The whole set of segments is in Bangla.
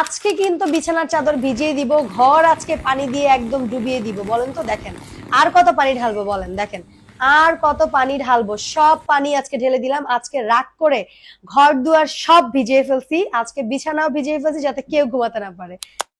আজকে কিন্তু বিছানার চাদর ভিজিয়ে দিব, ঘর আজকে পানি দিয়ে একদম ডুবিয়ে দিব, বলেন তো? দেখেন, আর কত পানি ঢালবো বলেন? দেখেন, আর কত পানি ঢালবো? সব পানি আজকে ঢেলে দিলাম, আজকে রাগ করে ঘর দুয়ার সব ভিজিয়ে ফেলছি, আজকে বিছানাও ভিজিয়ে ফেলছি যাতে কেউ ঘুমাতে না পারে।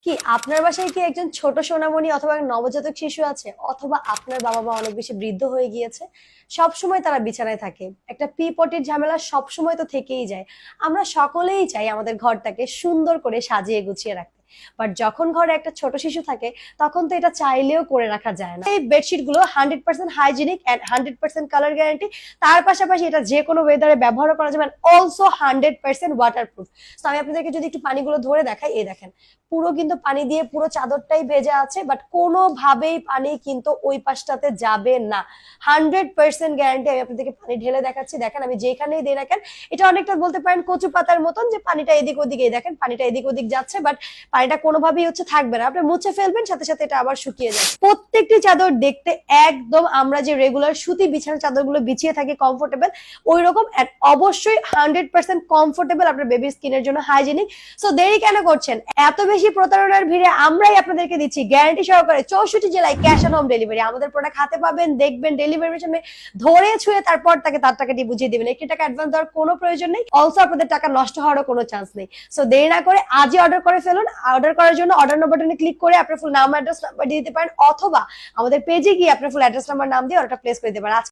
কি আপনার বাসায় কি একজন ছোট সোনামণি অথবা নবজাতক শিশু আছে? অথবা আপনার বাবা মা অনেক বেশি বৃদ্ধ হয়ে গিয়েছে? সব সময় তারা বিছানায় থাকে। একটা পি পটির ঝামেলা সব সময় তো থেকেই যায়। আমরা সকলেই চাই আমাদের ঘরটাকে সুন্দর করে সাজিয়ে গুছিয়ে রাখতে। বাট যখন ঘরে একটা ছোট শিশু থাকে, তখন তো এটা চাইলেও করে রাখা যায় না। এই বেডশিটগুলো hundred percent hygienic and hundred percent colour guarantee তার পাশাপাশি এটা যে কোনো ওয়েদারে ব্যবহার করা যাবে। Also hundred percent water proof তো আমি আপনাদেরকে যদি একটু পানিগুলো ধরে দেখাই, এই দেখেন, পুরো কিন্তু পানি দিয়ে পুরো চাদরটাই ভেজা আছে বাট কোনোভাবেই পানি কিন্তু ওই পাশটাতে যাবে না। হান্ড্রেড পার্সেন্ট গ্যারান্টি আমি আপনাদেরকে পানি ঢেলে দেখাচ্ছি। দেখেন, আমি যেখানেই দিয়ে রাখেন এটা অনেকটা বলতে পারেন কচু পাতার মতন যে পানিটা এদিক ওদিক দেখেন, পানিটা এদিক ওদিক যাচ্ছে বাট পানিটা কোনোভাবেই হচ্ছে থাকবে না। আপনি মুছে ফেলবেন, সাথে সাথে এটা আবার শুকিয়ে যাবে। প্রত্যেকটি চাদর দেখতে একদম আমরা যে রেগুলার সুতি বিছানার চাদরগুলো বিছিয়ে থাকি কমফোর্টেবল ওই রকম অবশ্যই হান্ড্রেড পার্সেন্ট কমফোর্টেবল আপনার বেবি স্কিনের জন্য হাইজিনিক সো দেরি কেন করছেন? এত বেশি প্রতারণার ভিড়ে আমরাই আপনাদেরকে দিচ্ছি গ্যারান্টি সহকারে চৌষট্টি জেলায় ক্যাশ অন হোম ডেলিভারি আমাদের প্রোডাক্ট হাতে পাবেন, দেখবেন ডেলিভারির সামনে ধরে ছুঁয়ে তারপর তাকে তার টাকাটি বুঝিয়ে দিবেন। একটি টাকা অ্যাডভান্স দেওয়ার কোনো প্রয়োজন নেই। অলসো আপনাদের টাকা নষ্ট হওয়ারও কোনো চান্স নেই। সো দেরি না করে আজই অর্ডার করে ফেলুন। অর্ডার করার জন্য অর্ডার বাটনে ক্লিক করে আপনার ফুল নাম অ্যাড্রেস নাম্বার দিয়ে দিতে পারেন, অথবা আমাদের পেজে গিয়ে আপনার ফুল অ্যাড্রেস নাম্বার নাম দিয়ে অর্ডারটা প্লেস করে দিতে পারেন।